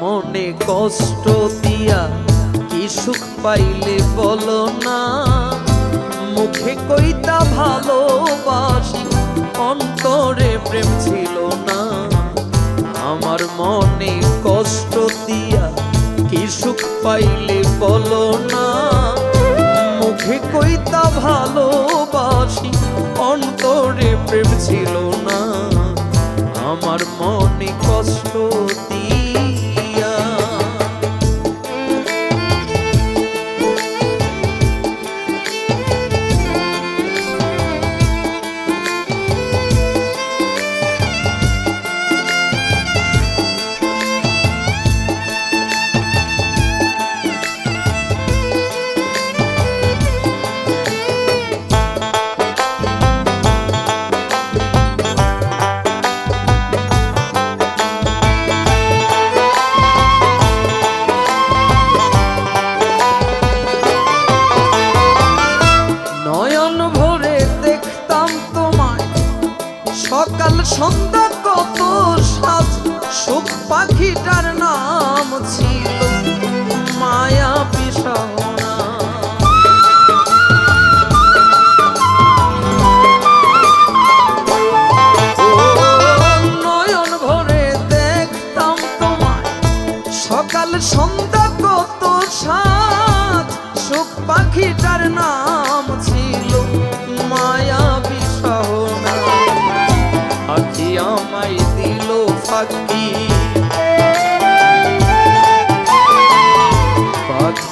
মনে কষ্ট দিয়া, কি সুখ পাইলে বলো না? মুখে কইতা ভালোবাসি, অন্তরে প্রেম ছিল না। আমার মনে কষ্ট দিয়া, কি সুখ পাইলে বলো না? মুখে কইতা ভালোবাসি, অন্তরে প্রেম ছিল না। আমার মনে কষ্ট দিয়া সন্ধ্যা কত সাজ, সুখ পাখিটার নাম ছিল মায়া পিসাহনা নয়ন দেখতাম সকাল সন্ধ্যা কত সাত সুখ পাখিটার নাম ছিল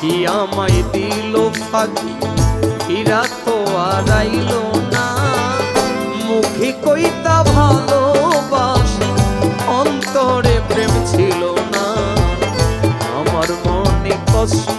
পাখি আমায় দিল ফাঁকি? হীরা তো আর না। মুখে কইতা ভালোবাসি, অন্তরে প্রেম ছিল না। আমার মনে কষ্ট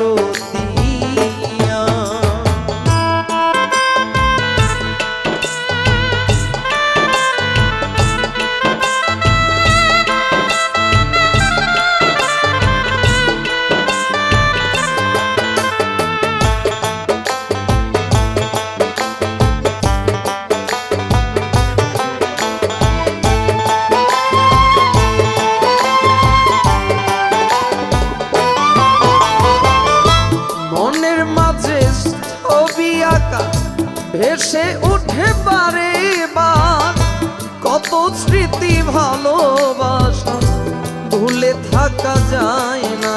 ভেসে উঠে পারে বার কত স্মৃতি ভালোবাসা, ভুলে থাকা যায় না।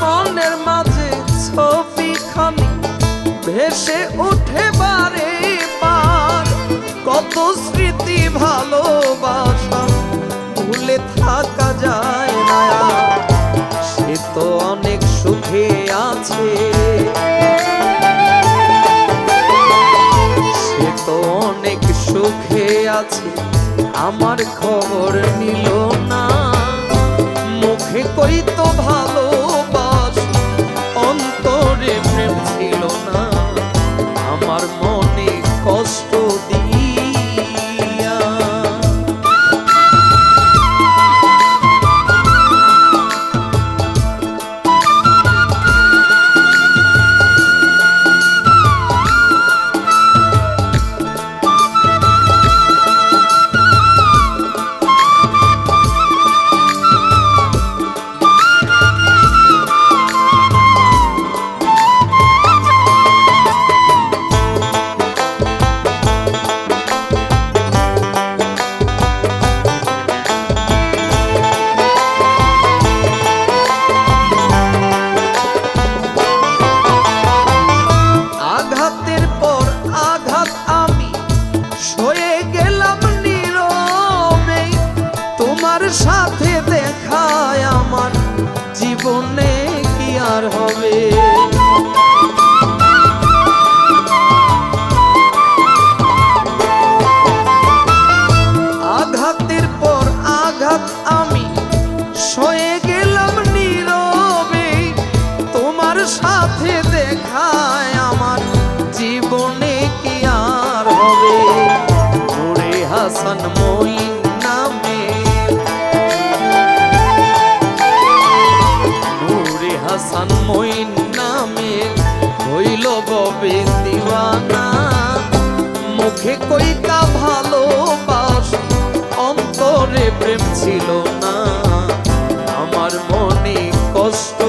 মনের মাঝে ছবি খানি ভেসে উঠে বারে বার কত স্মৃতি ভালোবাসা, ভুলে থাকা যায় না অনেক সুখে আছে। সে তো অনেক সুখে আছে। আমার খবর নিল না। তোমার সাথে দেখায় আমার জীবনে কি আর হবে? মইন নামে হইল ববে দিওয়ানা মুখে কইতা ভালোবাস, অন্তরে প্রেম ছিল না। আমার মনে কষ্ট